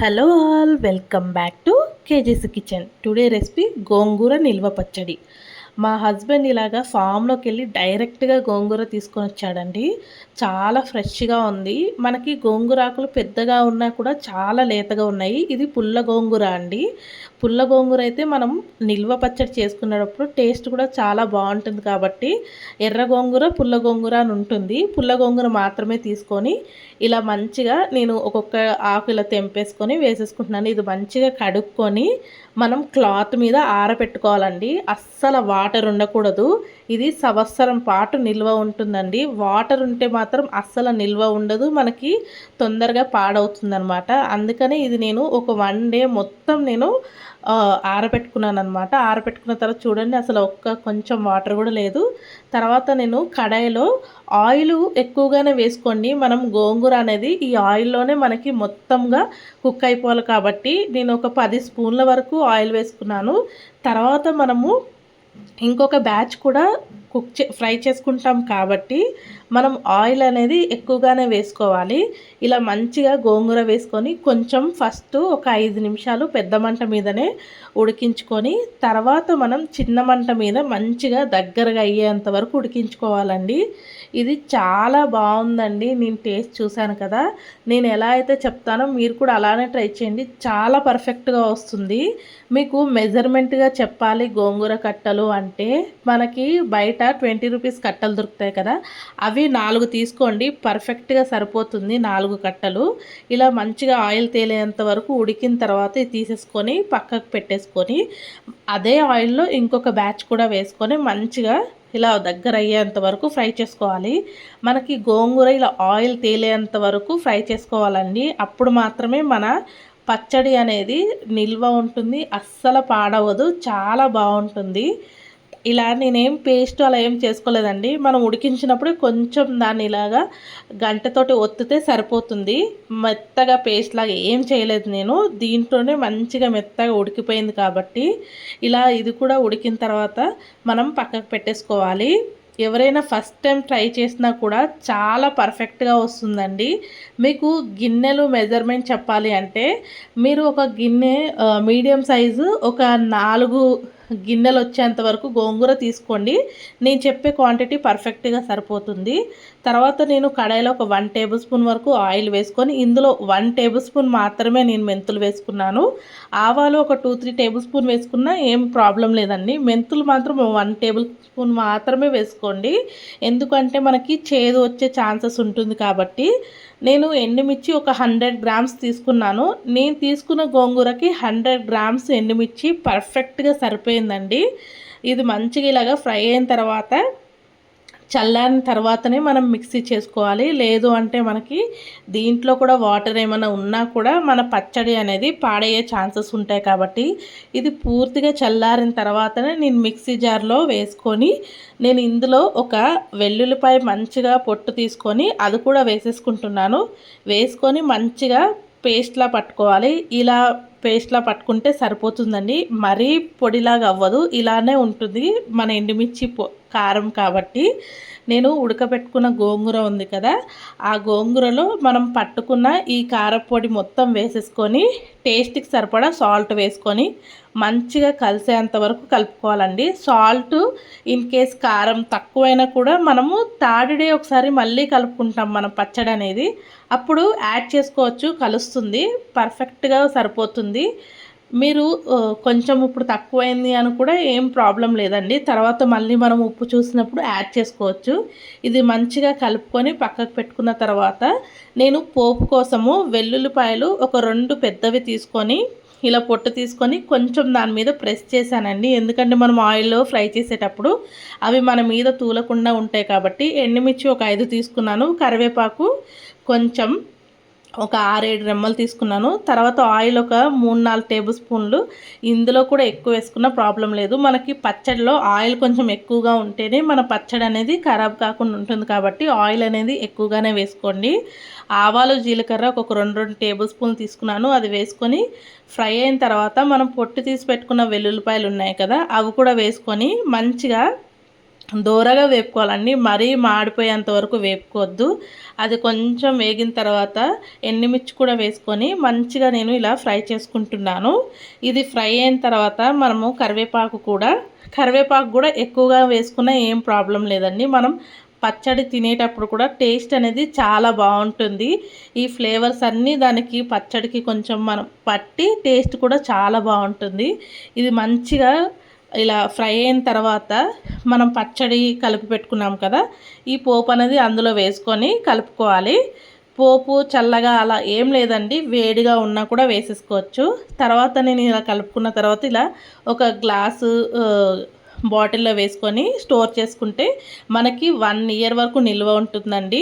Hello all welcome back to KG's kitchen. Today recipe gongura నిల్వ పచ్చడి. మా husband ఇలాగా ఫామ్లోకి వెళ్ళి డైరెక్ట్గా గోంగూర తీసుకొని వచ్చాడండి. చాలా ఫ్రెష్గా ఉంది. మనకి గోంగూర ఆకులు పెద్దగా ఉన్నా కూడా చాలా లేతగా ఉన్నాయి. ఇది పుల్ల గోంగూర అండి. పుల్ల గోంగూర అయితే మనం నిల్వ పచ్చడి చేసుకునేటప్పుడు టేస్ట్ కూడా చాలా బాగుంటుంది కాబట్టి ఎర్ర గోంగూర పుల్ల గోంగూర అని ఉంటుంది. పుల్ల గోంగూర మాత్రమే తీసుకొని ఇలా మంచిగా నేను ఒక్కొక్క ఆకు ఇలా తెంపేసుకొని వేసేసుకుంటున్నాను. ఇది మంచిగా కడుక్కొని మనం క్లాత్ మీద ఆరబెట్టుకోవాలండి అస్సలు వాటర్ ఉండకూడదు. ఇది సంవత్సరం పాటు నిల్వ ఉంటుందండి. వాటర్ ఉంటే మాత్రం అస్సలు నిల్వ ఉండదు. మనకి తొందరగా పాడవుతుందనమాట అందుకనే ఇది నేను ఒక వన్ డే మొత్తం నేను ఆరబెట్టుకున్నాను అనమాట ఆరబెట్టుకున్న తర్వాత చూడండి అసలు ఒక్క కొంచెం వాటర్ కూడా లేదు. తర్వాత నేను కడాయిలో ఆయిల్ ఎక్కువగానే వేసుకోండి. మనం గోంగూర అనేది ఈ ఆయిల్లోనే మనకి మొత్తంగా కుక్ అయిపోవాలి కాబట్టి నేను ఒక పది స్పూన్ల వరకు ఆయిల్ వేసుకున్నాను. తర్వాత మనము ఇంకొక బ్యాచ్ కూడా కుక్ చే ఫ్రై చేసుకుంటాం కాబట్టి మనం ఆయిల్ అనేది ఎక్కువగానే వేసుకోవాలి. ఇలా మంచిగా గోంగూర వేసుకొని కొంచెం ఫస్ట్ ఒక ఐదు నిమిషాలు పెద్ద మంట మీదనే ఉడికించుకొని తర్వాత మనం చిన్న మంట మీద మంచిగా దగ్గరగా అయ్యేంత వరకు ఉడికించుకోవాలండి. ఇది చాలా బాగుందండి. నేను టేస్ట్ చూశాను కదా. నేను ఎలా అయితే చెప్తానో మీరు కూడా అలానే ట్రై చేయండి. చాలా పర్ఫెక్ట్గా వస్తుంది. మీకు మెజర్మెంట్గా చెప్పాలి గోంగూర కట్టలు అంటే మనకి బయట ట్వంటీ రూపీస్ కట్టలు దొరుకుతాయి కదా. అవి నాలుగు తీసుకోండి. పర్ఫెక్ట్గా సరిపోతుంది నాలుగు కట్టలు. ఇలా మంచిగా ఆయిల్ తేలేంత వరకు ఉడికిన తర్వాత తీసేసుకొని పక్కకు పెట్టేసుకొని అదే ఆయిల్లో ఇంకొక బ్యాచ్ కూడా వేసుకొని మంచిగా ఇలా దగ్గర అయ్యేంత వరకు ఫ్రై చేసుకోవాలి. మనకి గోంగూర ఇలా ఆయిల్ తేలేంత వరకు ఫ్రై చేసుకోవాలండి. అప్పుడు మాత్రమే మన పచ్చడి అనేది నిల్వ ఉంటుంది. అస్సలు పాడవదు. చాలా బాగుంటుంది. ఇలా నేనేం పేస్ట్ అలా ఏం చేసుకోలేదండి. మనం ఉడికించినప్పుడు కొంచెం దాన్ని ఇలాగా గంటతోటి ఒత్తితే సరిపోతుంది. మెత్తగా పేస్ట్ లాగా ఏం చేయలేదు నేను. దీంట్లోనే మంచిగా మెత్తగా ఉడికిపోయింది కాబట్టి ఇలా ఇది కూడా ఉడికిన తర్వాత మనం పక్కకు పెట్టేసుకోవాలి. ఎవరైనా ఫస్ట్ టైం ట్రై చేసినా కూడా చాలా పర్ఫెక్ట్గా వస్తుందండి. మీకు గిన్నెలు మెజర్మెంట్ చెప్పాలి అంటే మీరు ఒక గిన్నె మీడియం సైజు ఒక నాలుగు గిన్నెలు వచ్చేంత వరకు గోంగూర తీసుకోండి. నేను చెప్పే క్వాంటిటీ పర్ఫెక్ట్గా సరిపోతుంది. తర్వాత నేను కడాయిలో ఒక వన్ టేబుల్ స్పూన్ వరకు ఆయిల్ వేసుకొని ఇందులో వన్ టేబుల్ స్పూన్ మాత్రమే నేను మెంతులు వేసుకున్నాను. ఆవాలు ఒక టూ త్రీ టేబుల్ స్పూన్ వేసుకున్నా ఏం ప్రాబ్లం లేదండి. మెంతులు మాత్రం వన్ టేబుల్ స్పూన్ మాత్రమే వేసుకోండి. ఎందుకంటే మనకి చేదు వచ్చే ఛాన్సెస్ ఉంటుంది కాబట్టి. నేను ఎండుమిర్చి ఒక హండ్రెడ్ గ్రామ్స్ తీసుకున్నాను. నేను తీసుకున్న గోంగూరకి హండ్రెడ్ గ్రామ్స్ ఎండుమిర్చి పర్ఫెక్ట్గా సరిపోయిందండి. ఇది మంచిగా ఇలాగా ఫ్రై అయిన తర్వాత చల్లారిన తర్వాతనే మనం మిక్సీ చేసుకోవాలి. లేదు అంటే మనకి దీంట్లో కూడా వాటర్ ఏమైనా ఉన్నా కూడా మన పచ్చడి అనేది పాడయ్యే ఛాన్సెస్ ఉంటాయి కాబట్టి ఇది పూర్తిగా చల్లారిన తర్వాతనే నేను మిక్సీ జార్లో వేసుకొని నేను ఇందులో ఒక వెల్లుల్లిపాయ మంచిగా పొట్టు తీసుకొని అది కూడా వేసేసుకుంటున్నాను. వేసుకొని మంచిగా పేస్ట్లా పట్టుకోవాలి. ఇలా పేస్ట్లా పట్టుకుంటే సరిపోతుందండి. మరీ పొడిలాగా అవ్వదు. ఇలానే ఉంటుంది మన ఎండుమిర్చి కారం కాబట్టి. నేను ఉడకబెట్టుకున్న గోంగూర ఉంది కదా ఆ గోంగూరలో మనం పట్టుకున్న ఈ కారపొడి మొత్తం వేసేసుకొని టేస్ట్కి సరిపడా సాల్ట్ వేసుకొని మంచిగా కలిసేంత వరకు కలుపుకోవాలండి. సాల్ట్ ఇన్ కేస్ కారం తక్కువైనా కూడా మనము థర్డ్ డే ఒకసారి మళ్ళీ కలుపుకుంటాం మనం పచ్చడి అనేది అప్పుడు యాడ్ చేసుకోవచ్చు కలుస్తుంది పర్ఫెక్ట్గా సరిపోతుంది. మీరు కొంచెం ఇప్పుడు తక్కువైంది అని కూడా ఏం ప్రాబ్లం లేదండి. తర్వాత మళ్ళీ మనం ఉప్పు చూసినప్పుడు యాడ్ చేసుకోవచ్చు. ఇది మంచిగా కలుపుకొని పక్కకు పెట్టుకున్న తర్వాత నేను పోపు కోసము వెల్లుల్లిపాయలు ఒక రెండు పెద్దవి తీసుకొని ఇలా పొట్టు తీసుకొని కొంచెం దాని మీద ప్రెస్ చేశానండి. ఎందుకంటే మనం ఆయిల్లో ఫ్రై చేసేటప్పుడు అవి మన మీద తూలకుండా ఉంటాయి కాబట్టి ఎండుమిర్చి ఒక ఐదు తీసుకున్నాను. కరివేపాకు కొంచెం ఒక ఆరేడు రెమ్మలు తీసుకున్నాను. తర్వాత ఆయిల్ ఒక మూడు నాలుగు టేబుల్ స్పూన్లు ఇందులో కూడా ఎక్కువ వేసుకున్న ప్రాబ్లం లేదు. మనకి పచ్చడిలో ఆయిల్ కొంచెం ఎక్కువగా ఉంటేనే మన పచ్చడి అనేది ఖరాబ్ కాకుండా ఉంటుంది కాబట్టి ఆయిల్ అనేది ఎక్కువగానే వేసుకోండి. ఆవాలు జీలకర్ర ఒక రెండు రెండు టేబుల్ స్పూన్లు తీసుకున్నాను. అది వేసుకొని ఫ్రై అయిన తర్వాత మనం పొట్టు తీసి పెట్టుకున్న వెల్లుల్లిపాయలు ఉన్నాయి కదా అవి కూడా వేసుకొని మంచిగా దూరగా వేపుకోవాలండి మరీ మాడిపోయేంత వరకు వేపుకోవద్దు. అది కొంచెం వేగిన తర్వాత ఎండుమిర్చి కూడా వేసుకొని మంచిగా నేను ఇలా ఫ్రై చేసుకుంటున్నాను. ఇది ఫ్రై అయిన తర్వాత మనము కరివేపాకు కూడా కరివేపాకు కూడా ఎక్కువగా వేసుకున్న ఏం ప్రాబ్లం లేదండి. మనం పచ్చడి తినేటప్పుడు కూడా టేస్ట్ అనేది చాలా బాగుంటుంది. ఈ ఫ్లేవర్స్ అన్నీ దానికి పచ్చడికి కొంచెం మనం పట్టి టేస్ట్ కూడా చాలా బాగుంటుంది. ఇది మంచిగా ఇలా ఫ్రై అయిన తర్వాత మనం పచ్చడి కలిపి పెట్టుకున్నాం కదా ఈ పోపు అనేది అందులో వేసుకొని కలుపుకోవాలి. పోపు చల్లగా అలా ఏం లేదండి వేడిగా ఉన్నా కూడా వేసేసుకోవచ్చు. తర్వాత నేను ఇలా కలుపుకున్న తర్వాత ఇలా ఒక గ్లాసు బాటిల్లో వేసుకొని స్టోర్ చేసుకుంటే మనకి వన్ ఇయర్ వరకు నిల్వ ఉంటుందండి.